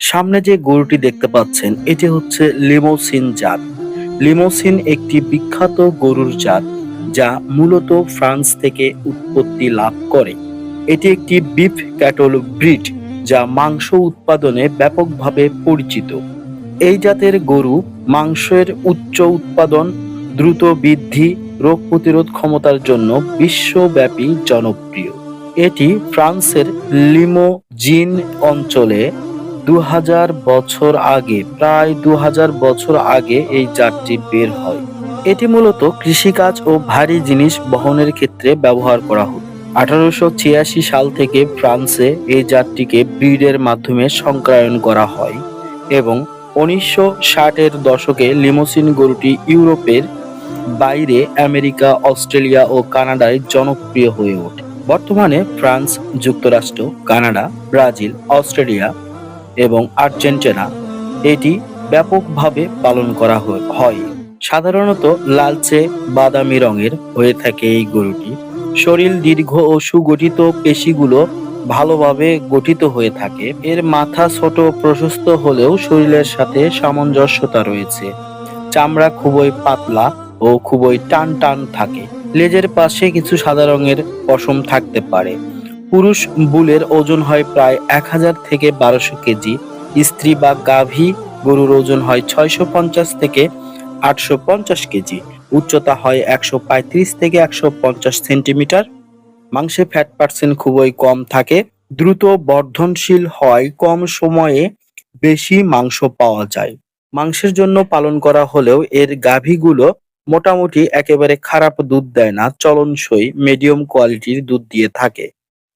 সামনে যে গরুটি দেখতে পাচ্ছেন, এটি হচ্ছে লিমোসিন জাত। লিমোসিন একটি বিখ্যাত গরুর জাত, যা মূলত ফ্রান্স থেকে উৎপত্তি লাভ করে। এটি একটি বিফ ক্যাটল ব্রিড, যা মাংস উৎপাদনে ব্যাপকভাবে পরিচিত। এই জাতের গরু মাংসের উচ্চ উৎপাদন, দ্রুত বৃদ্ধি, রোগ প্রতিরোধ ক্ষমতার জন্য বিশ্বব্যাপী জনপ্রিয়। এটি ফ্রান্সের লিমোজিন অঞ্চলে দু হাজার বছর আগে, প্রায় দু হাজার বছর আগে এই জাতটি বের হয়। এটি মূলত কৃষিকাজ ও ভারী জিনিস বহনের ক্ষেত্রে ব্যবহার করা হতো। আঠারোশো ছিয়াশি সাল থেকে ফ্রান্সে এই জাতটিকে ব্রিডের মাধ্যমে সংক্রায়ন করা হয় এবং উনিশশো ষাটের দশকে লিমোসিন গরুটি ইউরোপের বাইরে আমেরিকা, অস্ট্রেলিয়া ও কানাডায় জনপ্রিয় হয়ে ওঠে। বর্তমানে ফ্রান্স, যুক্তরাষ্ট্র, কানাডা, ব্রাজিল, অস্ট্রেলিয়া এবং আর্জেন্টিনা এটি ব্যাপকভাবে পালন করা হয়। সাধারণত লালচে, বাদামি রঙের হয়ে থাকে এই গরুটি। শরীর দীর্ঘ ও সুগঠিত পেশিগুলো ভালোভাবে গঠিত হয়ে থাকে। এর মাথা ছোট প্রশস্ত হলেও শরীরের সাথে সামঞ্জস্যতা রয়েছে। চামড়া খুবই পাতলা ও খুবই টান টান থাকে। লেজের পাশে কিছু সাদা রঙের পশম থাকতে পারে। পুরুষ বুলের ওজন হয় প্রায় এক হাজার থেকে বারোশো কেজি, স্ত্রী বা গাভী গরুর ওজন হয় ছয়শো পঞ্চাশ থেকে আটশো পঞ্চাশ কেজি, উচ্চতা হয় একশো পঁয়ত্রিশ থেকে একশো পঞ্চাশ সেন্টিমিটার। মাংসে ফ্যাট পার্সেন্ট খুবই কম থাকে, দ্রুত বর্ধনশীল হয় কম সময়ে বেশি মাংস পাওয়া যায়। মাংসের জন্য পালন করা হলেও এর গাভীগুলো মোটামুটি একেবারে খারাপ দুধ দেয় না, চলনসই মিডিয়াম কোয়ালিটির দুধ দিয়ে থাকে।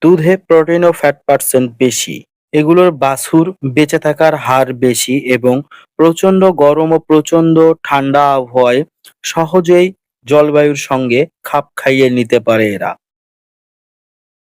দুধে প্রোটিন ও ফ্যাট পার্সেন্ট বেশি। এগুলোর বাছুর বেঁচে থাকার হার বেশি এবং প্রচণ্ড গরম ও প্রচণ্ড ঠান্ডা আবহাওয়ায় সহজেই জলবায়ুর সঙ্গে খাপ খাইয়ে নিতে পারে এরা।